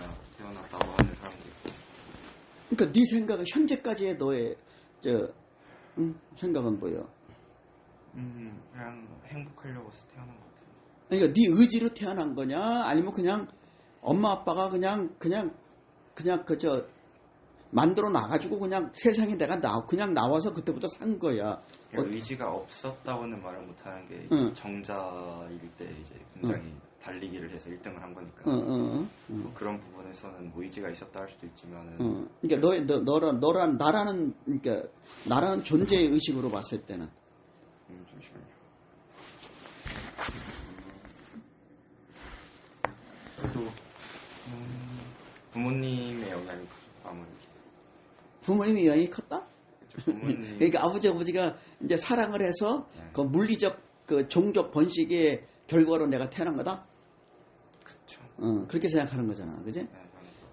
태어나, 태어났다고 하는 사람도 있고 그러니까 네 생각은 현재까지의 너의 저 음, 생각은 뭐야? 음 그냥 행복하려고 태어난 것 같아요. 그러니까 네 의지로 태어난 거냐? 아니면 그냥 엄마 아빠가 그냥 그냥 그냥 그 저 만들어 놔가지고 그냥 세상에 내가 나 그냥 나와서 그때부터 산 거야. 그러니까 어, 의지가 없었다고는 말을 못하는 게 응. 정자일 때 이제 굉장히 달리기를 해서 1등을 한 거니까 어, 어, 뭐 그런 부분에서는 뭐 의지가 있었다 할 수도 있지만은 어. 그러니까 너의 너, 너란 너란 나라는 그러니까 나라는 존재의 의식으로 봤을 때는 음, 잠시만요. 그래도 음, 부모님의 영향이. 아무래도 부모님의 영향이 컸다. 그렇죠. 부모님 그러니까 아버지 아버지가 이제 사랑을 해서 네. 그 물리적 그 종족 번식의 결과로 내가 태어난 거다. 어, 그렇게 생각하는 거잖아, 그지? 네,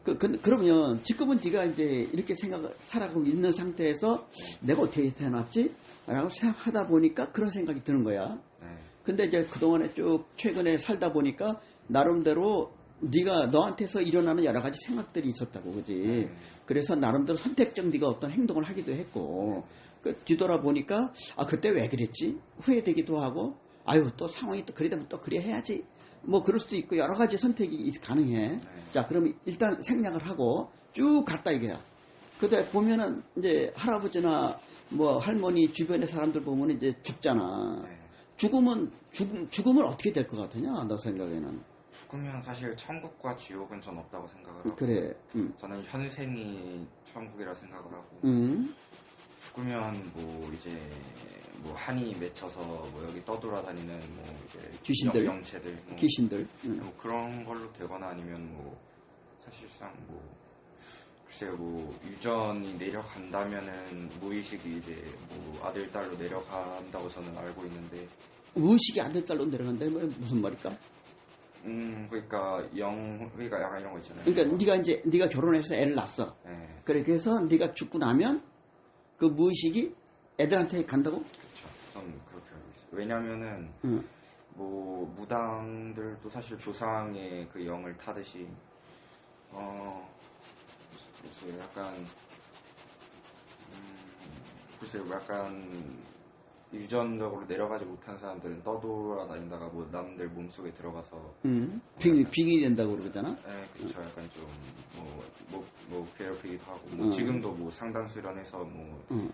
그, 그, 그러면 지금은 네가 이제 이렇게 생각 살아가고 있는 상태에서 내가 어떻게 태어났지? 라고 생각하다 보니까 그런 생각이 드는 거야. 네. 근데 이제 그동안에 쭉 최근에 살다 보니까 나름대로 네가 너한테서 일어나는 여러 가지 생각들이 있었다고 그지 네. 그래서 나름대로 선택적 네가 어떤 행동을 하기도 했고 그 뒤돌아 보니까 아 그때 왜 그랬지 후회되기도 하고 아유 또 상황이 또 그래 되면 또 그래 해야지 뭐 그럴 수도 있고 여러 가지 선택이 가능해 자 그럼 일단 생략을 하고 쭉 갔다 이거야 근데 보면은 이제 할아버지나 뭐 할머니 주변의 사람들 보면 이제 죽잖아 네. 죽으면 죽음 죽음은 어떻게 될 것 같으냐 너 생각에는 죽으면 사실 천국과 지옥은 전 없다고 생각을 하고 그래 음. 저는 현생이 천국이라 생각을 하고 음. 죽으면 뭐 이제 뭐 한이 맺혀서 뭐 여기 떠돌아다니는 뭐 이제 귀신들? 영, 영체들 뭐, 귀신들. 음. 뭐 그런 걸로 되거나 아니면 뭐 사실상 뭐 글쎄요 뭐 유전이 내려간다면은 무의식이 이제 뭐 아들 딸로 내려간다고 저는 알고 있는데. 무의식이 아들 딸로 내려간다? 뭐 무슨 말일까? 음 그러니까 영 그러니까 약간 이런 거 있잖아요. 그러니까 네가 이제 네가 결혼해서 애를 낳았어. 네, 그래 그래서 네가 죽고 나면 그 무의식이 애들한테 간다고 왜냐면은 음. 뭐 무당들도 사실 조상의 그 영을 타듯이 어 글쎄요 약간 음 글쎄요 약간 유전적으로 내려가지 못한 사람들은 떠돌아다니다가 뭐 남들 몸속에 들어가서 음. 빙이 빙이 된다고 그러잖아 예, 그쵸 약간 좀뭐 뭐, 뭐 괴롭히기도 하고 뭐 음. 지금도 뭐 상당 수련해서 뭐 음.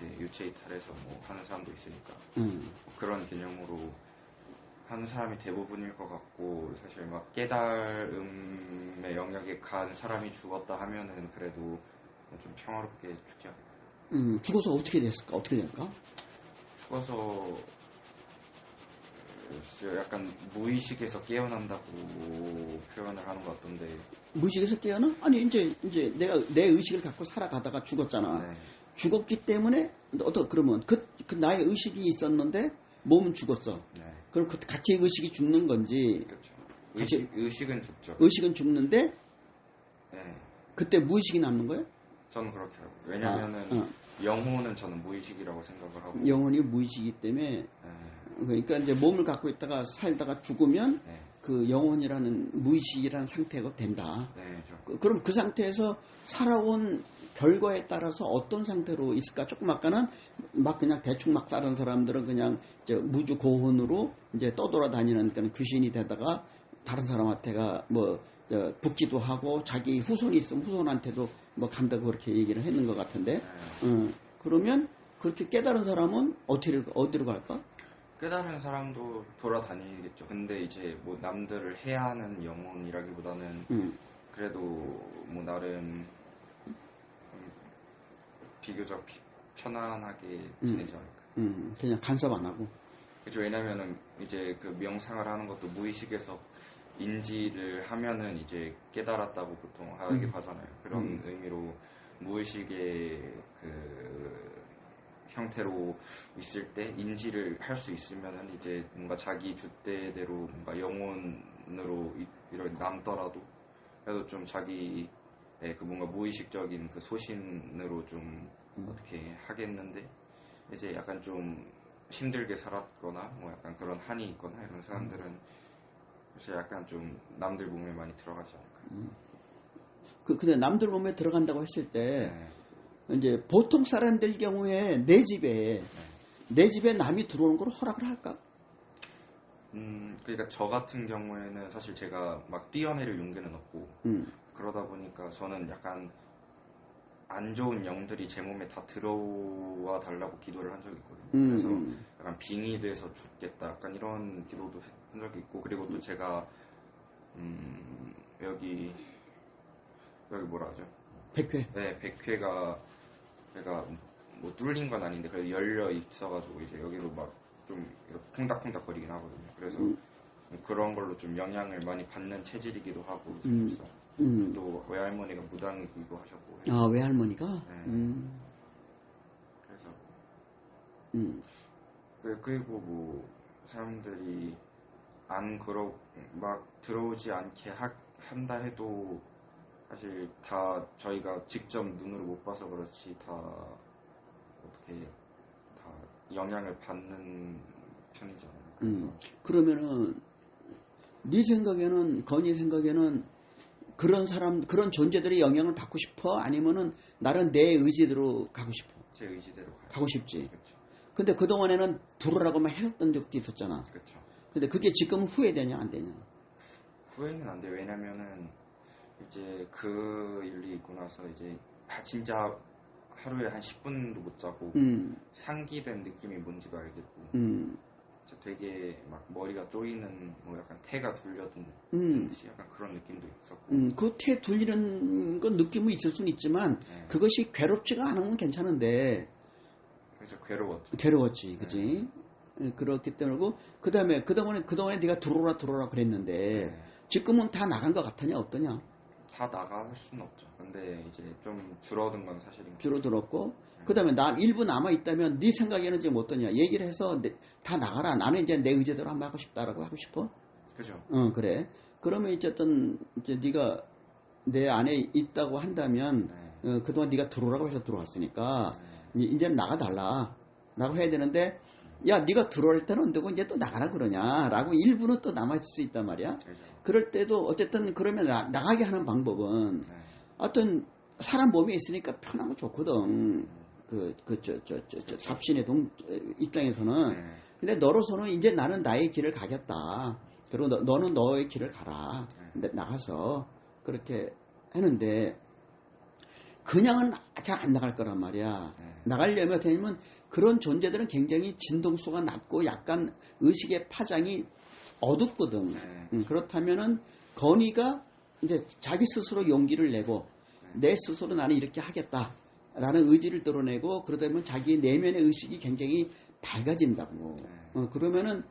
이렇게 유체 이탈해서 뭐 하는 사람도 있으니까 음. 그런 개념으로 하는 사람이 대부분일 것 같고 사실 막 깨달음의 영역에 간 사람이 죽었다 하면은 그래도 좀 평화롭게 죽지 않을까. 음. 죽어서 어떻게 됐을까 어떻게 될까 죽어서 약간 무의식에서 깨어난다고 표현을 하는 것 같던데 무의식에서 깨어나 아니 이제 이제 내가 내 의식을 갖고 살아가다가 죽었잖아 네, 죽었기 때문에 어떤 그러면 그, 그 나의 의식이 있었는데 몸은 죽었어. 네, 그럼 그 같이 의식이 죽는 건지 그렇죠. 의식, 의식은 죽죠. 의식은 죽는데 네, 그때 무의식이 남는 거야? 저는 그렇게 알고. 왜냐면은 아, 어. 영혼은 저는 무의식이라고 생각을 하고. 영혼이 무의식이기 때문에 네, 그러니까 이제 몸을 갖고 있다가 살다가 죽으면 네, 그 영혼이라는 무의식이라는 상태가 된다. 네, 저, 그, 그럼 그 상태에서 살아온 결과에 따라서 어떤 상태로 있을까? 조금 아까는 막 그냥 대충 막 사는 사람들은 그냥 이제 무주 고혼으로 이제 떠돌아다니는 그런 귀신이 되다가 다른 사람한테가 뭐 저, 붙기도 하고 자기 후손이 있으면 후손한테도 뭐 간다고 그렇게 얘기를 했는 것 같은데, 네. 어, 그러면 그렇게 깨달은 사람은 어디로 어디로 갈까? 깨달은 사람도 돌아다니겠죠. 근데 이제 뭐 남들을 해하는 영혼이라기보다는 음, 그래도 뭐 나름 음, 비교적 피- 편안하게 지내지 않을까. 음, 그냥 간섭 안 하고. 그렇죠. 왜냐면은 이제 그 명상을 하는 것도 무의식에서 인지를 하면은 이제 깨달았다고 보통 하게 음. 하잖아요. 그런 음. 의미로 무의식의 그 형태로 있을 때 인지를 할 수 있으면은 이제 뭔가 자기 주대대로 뭔가 영혼으로 이- 이렇게 남더라도 그래도 좀 자기 의그 뭔가 무의식적인 그 소신으로 좀 음. 어떻게 하겠는데 이제 약간 좀 힘들게 살았거나 뭐 약간 그런 한이 있거나 이런 사람들은 사실 약간 좀 남들 몸에 많이 들어가지 않을까. 그 근데 남들 몸에 들어간다고 했을 때 네. 이제 보통 사람들 경우에 내 집에 내 집에 남이 들어오는 걸 허락을 할까? 음, 그러니까 저 같은 경우에는 사실 제가 막 뛰어내릴 용기는 없고 음, 그러다 보니까 저는 약간 안 좋은 영들이 제 몸에 다 들어와 달라고 기도를 한 적이 있거든요. 음, 그래서 음. 약간 빙이 돼서 죽겠다. 약간 이런 기도도 한 적이 있고 그리고 또 제가 음, 여기 여기 뭐라 하죠? 백회. 네, 백회가 제가 뭐 뚫린 건 아닌데 그래도 열려 있어가지고 이제 여기로 막좀 콩닥콩닥 거리긴 하거든요. 그래서 음. 그런 걸로 좀 영향을 많이 받는 체질이기도 하고 음. 그래서 음. 또 외할머니가 무당이기도 하셨고 아 외할머니가. 네. 음, 그래서 음, 그- 그리고 뭐 사람들이 안 그러 막 들어오지 않게 하, 한다 해도 사실 다 저희가 직접 눈으로 못 봐서 그렇지 다 어떻게 다 영향을 받는 편이잖아요. 그래서 음. 그러면은 네 생각에는 건이 생각에는 그런 사람 그런 존재들의 영향을 받고 싶어 아니면은 나는 내 의지대로 가고 싶어 제 의지대로 가요. 가고 싶지 그렇죠. 근데 그동안에는 들어라고만 했던 적도 있었잖아 그렇죠. 근데 그게 지금 후회되냐 안 되냐 후회는 안 돼요. 왜냐면은 이제 그 일이 있고 나서 이제 아, 진짜 하루에 한 10분도 못 자고 음, 상기된 느낌이 뭔지도 알겠고 음, 되게 막 머리가 쪼이는 뭐 약간 태가 둘려든 음, 듯이 약간 그런 느낌도 있었고 음, 그태 둘리는 건 느낌은 있을 수는 있지만 네. 그것이 괴롭지가 않으면 괜찮은데 그래서 괴로웠죠. 괴로웠지, 그지? 예, 그렇기 때문에 그 다음에 그동안에 그동안에 네가 들어오라 들어오라 그랬는데 네. 지금은 다 나간 것 같으냐 어떠냐? 다 나갈 수는 없죠. 근데 이제 좀 줄어든 건 사실인 것 줄어들었고 그 다음에 남 일부 남아 있다면 네 생각에는 지금 어떠냐? 얘기를 해서 내- 다 나가라. 나는 이제 내 의제대로 한번 하고 싶다라고 하고 싶어. 그죠? 어 그래. 그러면 이제 어떤 이제 네가 내 안에 있다고 한다면 네. 어, 그동안 네가 들어오라고 해서 들어왔으니까 네. 이제 이제는 나가달라 라고 해야 되는데 야 네가 들어올 때는 언제고 이제 또 나가라 그러냐? 라고 일부는 또 남아 있을 수 있단 말이야. 그죠? 그럴 때도 어쨌든 그러면 나, 나가게 하는 방법은 네. 어떤 사람 몸에 있으니까 편하고 좋거든. 그 그 저 저 저 저 잡신의 동 입장에서는. 네. 근데 너로서는 이제 나는 나의 길을 가겠다. 그리고 너, 너는 너의 길을 가라. 근데 나가서 그렇게 하는데 그냥은 잘 안 나갈 거란 말이야 네. 나가려면 하냐면 그런 존재들은 굉장히 진동수가 낮고 약간 의식의 파장이 어둡거든. 네. 음, 그렇다면은 건의가 이제 자기 스스로 용기를 내고 내 스스로 나는 이렇게 하겠다라는 의지를 드러내고 그러다 보면 자기 내면의 의식이 굉장히 밝아진다고. 네. 어, 그러면은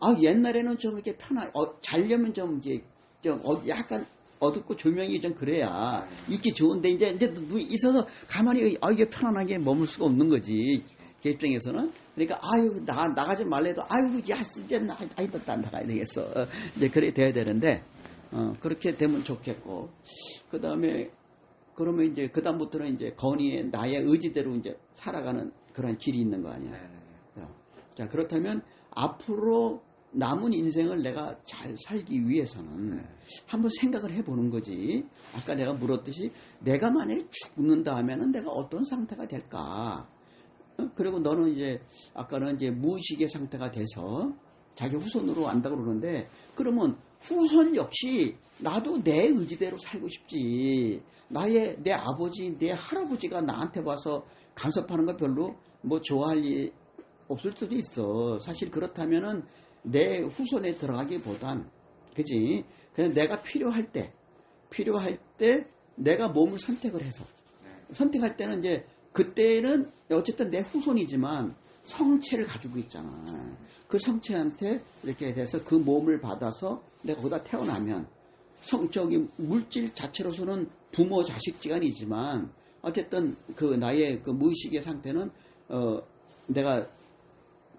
아 옛날에는 좀 이렇게 편하 어, 자려면 좀 이제 좀 어, 약간 어둡고 조명이 좀 그래야 있기 좋은데 이제 이제 눈 있어서 가만히 아 이게 편안하게 머물 수가 없는 거지 걔 입장에서는 그러니까 아유 나 나가지 말래도 아유 야 이제 나 아이도 안 나가야 되겠어 어, 이제 그래 돼야 되는데 어, 그렇게 되면 좋겠고 그 다음에 그러면 이제 그 다음부터는 이제 건의의 나의 의지대로 이제 살아가는 그런 길이 있는 거 아니야. 네. 네. 자, 그렇다면 앞으로 남은 인생을 내가 잘 살기 위해서는 네. 한번 생각을 해보는 거지. 아까 내가 물었듯이 내가 만약에 죽는다 하면은 내가 어떤 상태가 될까? 어? 그리고 너는 이제 아까는 이제 무의식의 상태가 돼서 자기 후손으로 안다고 그러는데 그러면 후손 역시 나도 내 의지대로 살고 싶지. 나의 내 아버지, 내 할아버지가 나한테 와서 간섭하는 거 별로 뭐 좋아할 일 없을 수도 있어. 사실 그렇다면은 내 후손에 들어가기보단 그지? 그냥 내가 필요할 때 필요할 때 내가 몸을 선택을 해서 네. 선택할 때는 이제 그때는 어쨌든 내 후손이지만 성체를 가지고 있잖아. 그 성체한테 이렇게 돼서 그 몸을 받아서 내가 거기다 태어나면 성적인 물질 자체로서는 부모 자식지간이지만 어쨌든 그 나의 그 무의식의 상태는 어 내가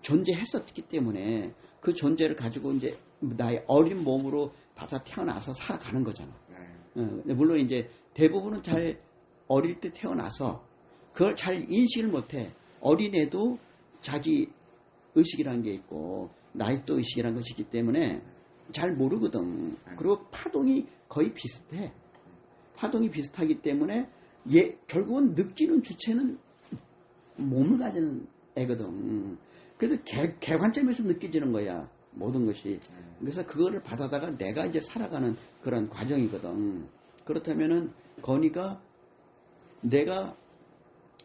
존재했었기 때문에 그 존재를 가지고 이제 나의 어린 몸으로 받아 태어나서 살아가는 거잖아. 네. 어, 물론 이제 대부분은 잘 어릴 때 태어나서 그걸 잘 인식을 못해. 어린애도 자기 의식이라는 게 있고 나의 또 의식이라는 것이 있기 때문에 잘 모르거든. 그리고 파동이 거의 비슷해. 파동이 비슷하기 때문에 얘 결국은 느끼는 주체는 몸을 가진 애거든. 그래서 개, 개관점에서 느껴지는 거야 모든 것이. 그래서 그거를 받아다가 내가 이제 살아가는 그런 과정이거든. 그렇다면은 건이가 내가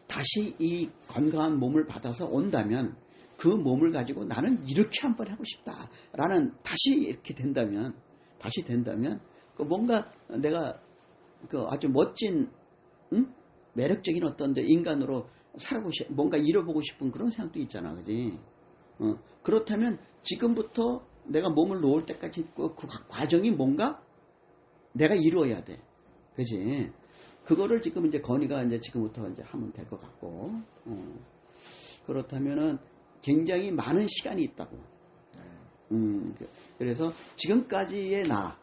다시 이 건강한 몸을 받아서 온다면 그 몸을 가지고 나는 이렇게 한번 하고 싶다라는 다시 이렇게 된다면 다시 된다면 그 뭔가 내가 그 아주 멋진 응? 매력적인 어떤 데 인간으로 살고 싶 뭔가 이뤄보고 싶은 그런 생각도 있잖아 그지 어, 그렇다면 지금부터 내가 몸을 놓을 때까지 그, 그 과정이 뭔가 내가 이루어야 돼 그지 그거를 지금 이제 건이가 이제 지금부터 이제 하면 될 것 같고 어. 그렇다면은 굉장히 많은 시간이 있다고. 음, 그래서 지금까지의 나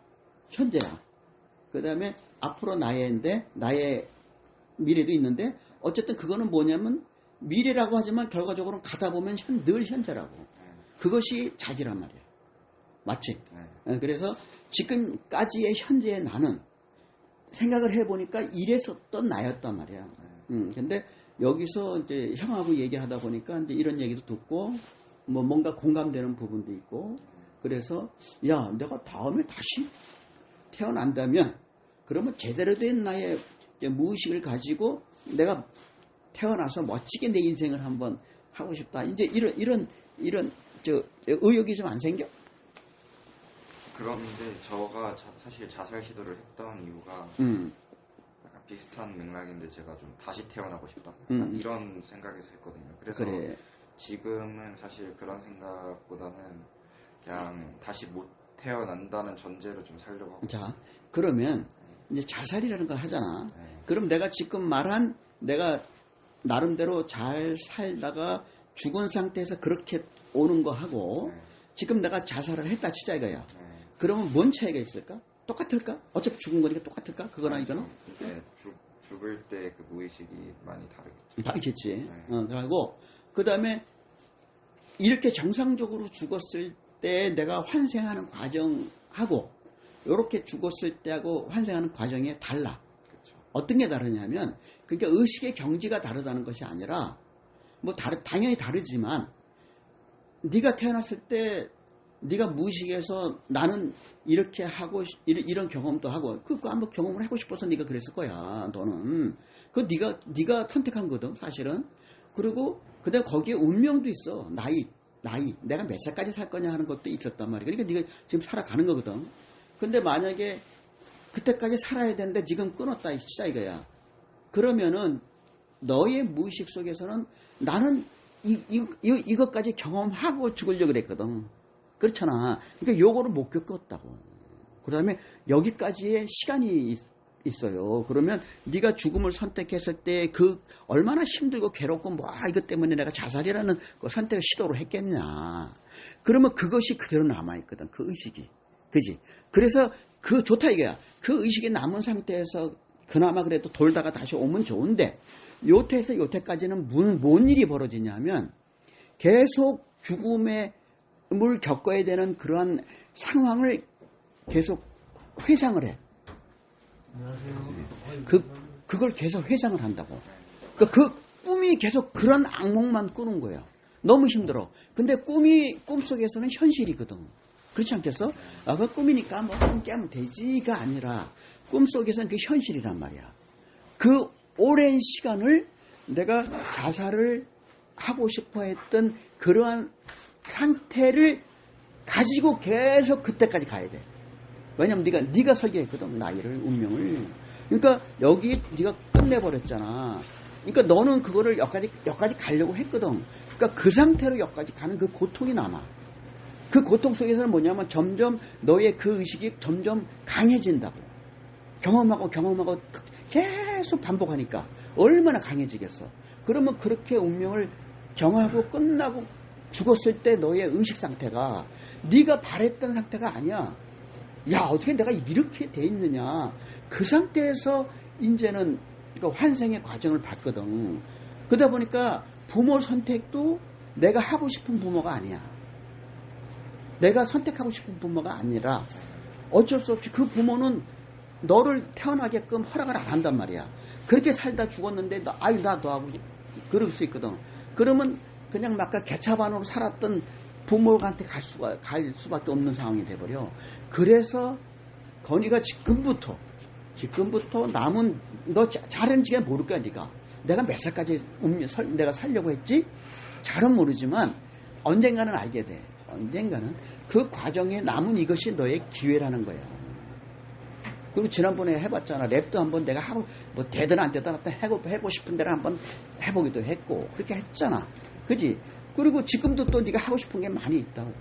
현재야. 그 다음에 앞으로 나의인데 나의 미래도 있는데 어쨌든 그거는 뭐냐면 미래라고 하지만 결과적으로 가다 보면 현, 늘 현재라고. 그것이 자기란 말이야. 맞지? 네. 어, 그래서 지금까지의 현재의 나는 생각을 해보니까 이랬었던 나였단 말이야. 음, 근데 여기서 이제 형하고 얘기하다 보니까 이제 이런 얘기도 듣고 뭐 뭔가 공감되는 부분도 있고 그래서 야 내가 다음에 다시 태어난다면 그러면 제대로 된 나의 무의식을 가지고 내가 태어나서 멋지게 내 인생을 한번 하고 싶다. 이제 이런 이런 이런 저 의욕이 좀 안 생겨? 그런데 저가 자- 사실 자살 시도를 했던 이유가 음. 약간 비슷한 맥락인데 제가 좀 다시 태어나고 싶다 음. 이런 생각에서 했거든요. 그래서 그래. 지금은 사실 그런 생각보다는 그냥 다시 못 태어난다는 전제로 좀 살려고 하고 자, 그러면 이제 자살이라는 걸 하잖아. 네. 그럼 내가 지금 말한 내가 나름대로 잘 살다가 죽은 상태에서 그렇게 오는 거 하고 네. 지금 내가 자살을 했다 치자 이거야. 네. 그러면 뭔 차이가 있을까? 똑같을까? 어차피 죽은 거니까 똑같을까? 그거나 이거는? 네, 죽, 죽을 때 그 무의식이 많이 다르겠죠. 다르겠지. 네. 어, 그리고 그 다음에 이렇게 정상적으로 죽었을 때 내가 환생하는 과정하고 이렇게 죽었을 때하고 환생하는 과정이 달라. 그렇죠. 어떤 게 다르냐면 그러니까 의식의 경지가 다르다는 것이 아니라 뭐 다르, 당연히 다르지만 네가 태어났을 때 네가 무의식에서 나는 이렇게 하고 싶- 이런, 이런 경험도 하고 그거 한번 경험을 하고 싶어서 네가 그랬을 거야 너는. 그 네가 네가 선택한 거든 사실은. 그리고 그다음 거기에 운명도 있어. 나이 나이. 내가 몇 살까지 살 거냐 하는 것도 있었단 말이야. 그러니까 네가 지금 살아가는 거거든 근데 만약에 그때까지 살아야 되는데 지금 끊었다 이 진짜 이거야 그러면은 너의 무의식 속에서는 나는 이, 이, 이, 이것까지 경험하고 죽으려고 그랬거든. 그렇잖아. 그러니까 요거를 못 겪었다고. 그 다음에 여기까지의 시간이 있, 있어요. 그러면 네가 죽음을 선택했을 때 그 얼마나 힘들고 괴롭고 뭐 아, 이것 때문에 내가 자살이라는 그 선택을 시도를 했겠냐. 그러면 그것이 그대로 남아있거든. 그 의식이. 그지? 그래서 그 좋다 이거야. 그 의식이 남은 상태에서 그나마 그래도 돌다가 다시 오면 좋은데 요태에서 요태까지는 뭔, 뭔 일이 벌어지냐면 계속 죽음의 물 겪어야 되는 그러한 상황을 계속 회상을 해. 그, 그걸 계속 회상을 한다고. 그, 그 꿈이 계속 그런 악몽만 꾸는 거야. 너무 힘들어. 근데 꿈이, 꿈속에서는 현실이거든. 그렇지 않겠어? 아, 그 꿈이니까 뭐 함께 하면 되지가 아니라 꿈속에서는 그 현실이란 말이야. 그 오랜 시간을 내가 자살을 하고 싶어 했던 그러한 상태를 가지고 계속 그때까지 가야 돼. 왜냐면 네가 네가 설계했거든 나이를 운명을. 그러니까 여기 네가 끝내버렸잖아. 그러니까 너는 그거를 여기까지 여기까지 가려고 했거든. 그러니까 그 상태로 여기까지 가는 그 고통이 남아. 그 고통 속에서는 뭐냐면 점점 너의 그 의식이 점점 강해진다고. 경험하고 경험하고 계속 반복하니까 얼마나 강해지겠어. 그러면 그렇게 운명을 정하고 끝나고 죽었을 때 너의 의식 상태가 네가 바랬던 상태가 아니야. 야 어떻게 내가 이렇게 돼 있느냐. 그 상태에서 이제는 그러니까 환생의 과정을 봤거든. 그러다 보니까 부모 선택도 내가 하고 싶은 부모가 아니야. 내가 선택하고 싶은 부모가 아니라 어쩔 수 없이 그 부모는 너를 태어나게끔 허락을 안 한단 말이야. 그렇게 살다 죽었는데 너 아유 나 너하고 그럴 수 있거든. 그러면 그냥 막 개차반으로 살았던 부모한테 갈 수가 갈 수밖에 없는 상황이 돼버려. 그래서 건이가 지금부터 지금부터 남은 너 자- 잘했는지 모를 거야 네가. 내가 몇 살까지 음, 설- 내가 살려고 했지? 잘은 모르지만 언젠가는 알게 돼. 언젠가는 그 과정에 남은 이것이 너의 기회라는 거야. 그리고 지난번에 해봤잖아. 랩도 한번 내가 하고, 뭐, 되든 안 되든 하여튼 해보고, 해보고 싶은 대로 한번 해보기도 했고, 그렇게 했잖아. 그지? 그리고 지금도 또 네가 하고 싶은 게 많이 있다고.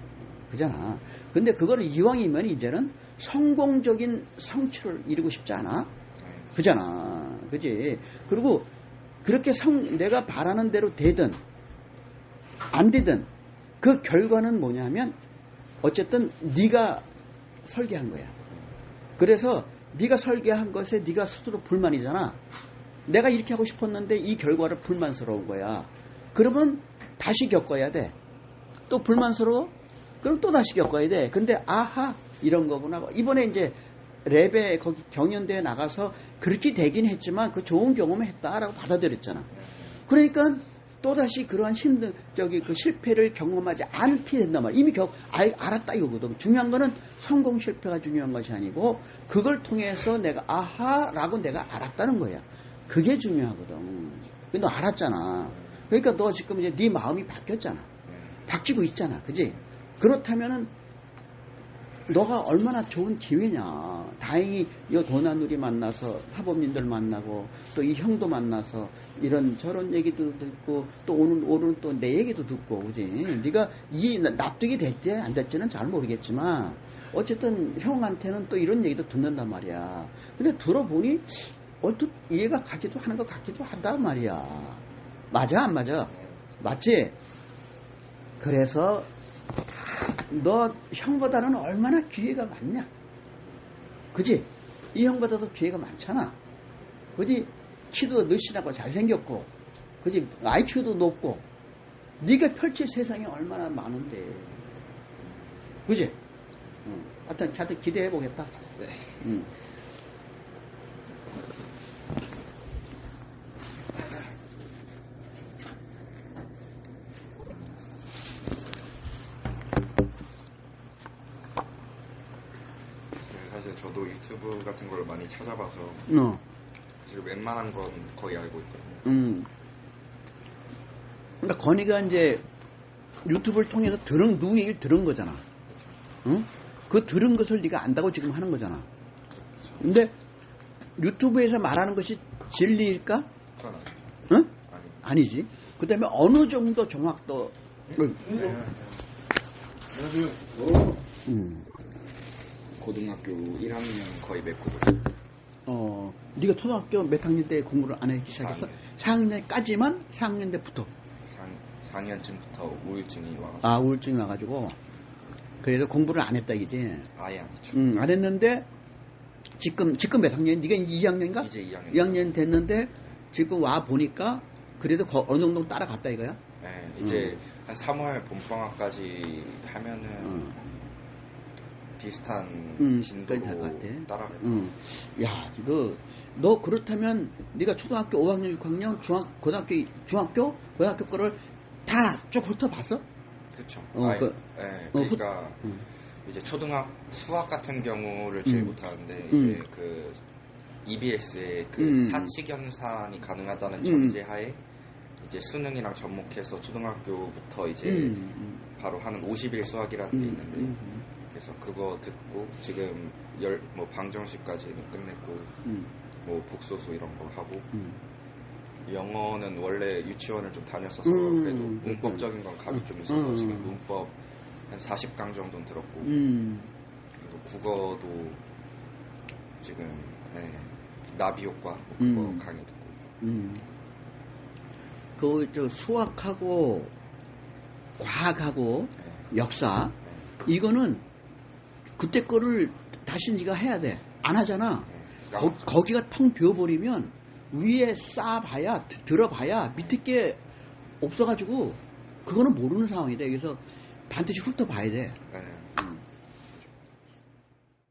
그잖아. 근데 그거를 이왕이면 이제는 성공적인 성취를 이루고 싶지 않아? 네. 그잖아. 그지? 그리고 그렇게 성, 내가 바라는 대로 되든, 안 되든, 그 결과는 뭐냐면, 어쨌든 네가 설계한 거야. 그래서 네가 설계한 것에 네가 스스로 불만이잖아. 내가 이렇게 하고 싶었는데 이 결과를 불만스러운 거야. 그러면 다시 겪어야 돼. 또 불만스러워? 그럼 또 다시 겪어야 돼. 근데 아하 이런 거구나. 이번에 이제 랩에 거기 경연대회 나가서 그렇게 되긴 했지만 그 좋은 경험을 했다라고 받아들였잖아. 그러니까 또다시 그러한 힘든 저기 그 실패를 경험하지 않게 된단 말이야. 이미 경 알, 알았다 이거거든. 중요한 거는 성공 실패가 중요한 것이 아니고 그걸 통해서 내가 아하 라고 내가 알았다는 거야. 그게 중요하거든. 근데 너 알았잖아. 그러니까 너 지금 이제 네 마음이 바뀌었잖아. 네. 바뀌고 있잖아. 그지? 그렇다면은 너가 얼마나 좋은 기회냐. 다행히 이 도나누리 만나서 사범님들 만나고 또 이 형도 만나서 이런 저런 얘기도 듣고 또 오늘 오늘 또 내 얘기도 듣고 그지? 네가 이 납득이 될지 안 될지는 잘 모르겠지만 어쨌든 형한테는 또 이런 얘기도 듣는단 말이야. 근데 들어보니 얼핏 이해가 가기도 하는 것 같기도 하단 말이야. 맞아 안 맞아? 맞지? 그래서 너 형보다는 얼마나 기회가 많냐? 그지? 이 형보다도 기회가 많잖아. 그지? 키도 늘씬하고 잘생겼고, 그지? IQ도 높고, 네가 펼칠 세상이 얼마나 많은데, 그지? 응. 하여튼, 하여튼 기대해 보겠다. 네. 응. 네, 사실 저도 유튜브 같은 걸 많이 찾아봐서 어. 사실 웬만한 건 거의 알고 있거든요. 음. 그러니까 건이가 이제 유튜브를 통해서 들은 누구 얘기를 들은 거잖아. 응? 그 들은 것을 네가 안다고 지금 하는 거잖아. 근데 유튜브에서 말하는 것이 진리일까? 그건 아니에요. 응? 아니. 아니지. 그 다음에 어느 정도 정확도 음. 고등학교 1학년 거의 맺고도 어, 네가 초등학교 몇 학년 때 공부를 안 하기 시작했어? 4학년까지만 4학년 때부터 4, 4학년쯤부터 우울증이 와가지고 아 우울증이 와가지고 그래서 공부를 안 했다 이제 아예 안 했죠. 음, 안 했는데 지금 지금 몇 학년? 네가 2학년인가? 이제 2학년. 2학년 됐는데 지금 와 보니까 그래도 거- 어느 정도 따라갔다 이거야? 네, 이제 한 3월 봄방학까지 하면은 음. 비슷한 음, 진도로 갈것 같아. 것 응. 야, 너, 너 그렇다면 네가 초등학교 5학년, 6학년, 중학, 고등학교, 중학교, 고등학교 거를 다 쭉 훑어봤어? 그쵸. 어, 아예, 그- 네, 어, 그러니까 응. 이제 초등학 수학 같은 경우를 제일 음. 못하는데 이제 음. 그 EBS의 그 음. 사칙 연산이 가능하다는 음. 전제하에 이제 수능이랑 접목해서 초등학교부터 이제 음, 바로 하는 50일 수학이라는 음, 게 있는데 음, 그래서 그거 듣고 지금 열 뭐 방정식까지는 끝냈고 음, 뭐 복소수 이런 거 하고 음. 영어는 원래 유치원을 좀 다녔어서 음, 그래도 음, 문법적인 건 감이 좀 있어서 음. 지금 문법 한 40강 정도는 들었고 음. 그리고 국어도 지금 네, 나비 효과 뭐 그거 음. 강의 듣고 있고 음. 그, 저, 수학하고, 과학하고, 네. 역사, 이거는 그때 거를 다시 네가 해야 돼. 안 하잖아. 네. 거, 거기가 텅 비어버리면 위에 쌓아봐야 드- 들어봐야 밑에 게 없어가지고 그거는 모르는 상황이 돼. 그래서 반드시 훑어봐야 돼. 네.